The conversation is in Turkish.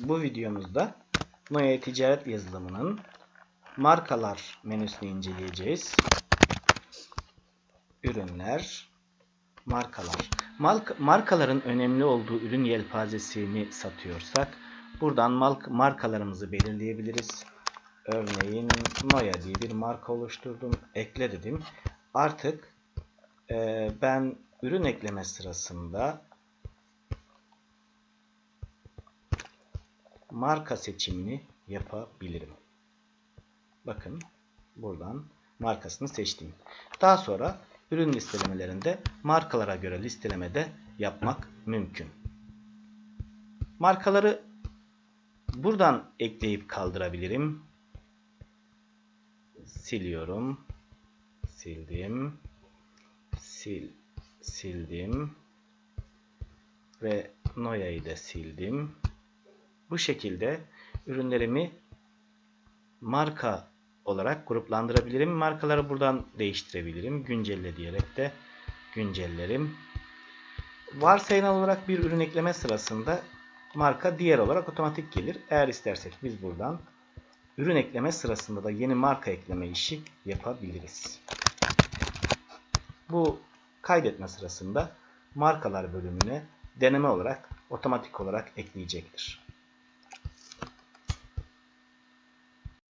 bu videomuzda Noya Ticaret Yazılımı'nın markalar menüsünü inceleyeceğiz. Ürünler, markalar. Mark- markaların önemli olduğu ürün yelpazesini satıyorsak buradan mark- markalarımızı belirleyebiliriz. Örneğin Noya diye bir marka oluşturdum. Ekle dedim. Artık e, ben ürün ekleme sırasında marka seçimini yapabilirim. Bakın buradan markasını seçtim. Daha sonra ürün listelemelerinde markalara göre listeleme de yapmak mümkün. Markaları buradan ekleyip kaldırabilirim. Siliyorum. Sildim. Sil sildim. Ve Noya'yı da sildim. Bu şekilde ürünlerimi marka olarak gruplandırabilirim. Markaları buradan değiştirebilirim. Güncelle diyerek de güncellerim. Varsayılan olarak bir ürün ekleme sırasında marka diğer olarak otomatik gelir. Eğer istersek biz buradan ürün ekleme sırasında da yeni marka ekleme işi yapabiliriz. Bu kaydetme sırasında markalar bölümüne deneme olarak otomatik olarak ekleyecektir.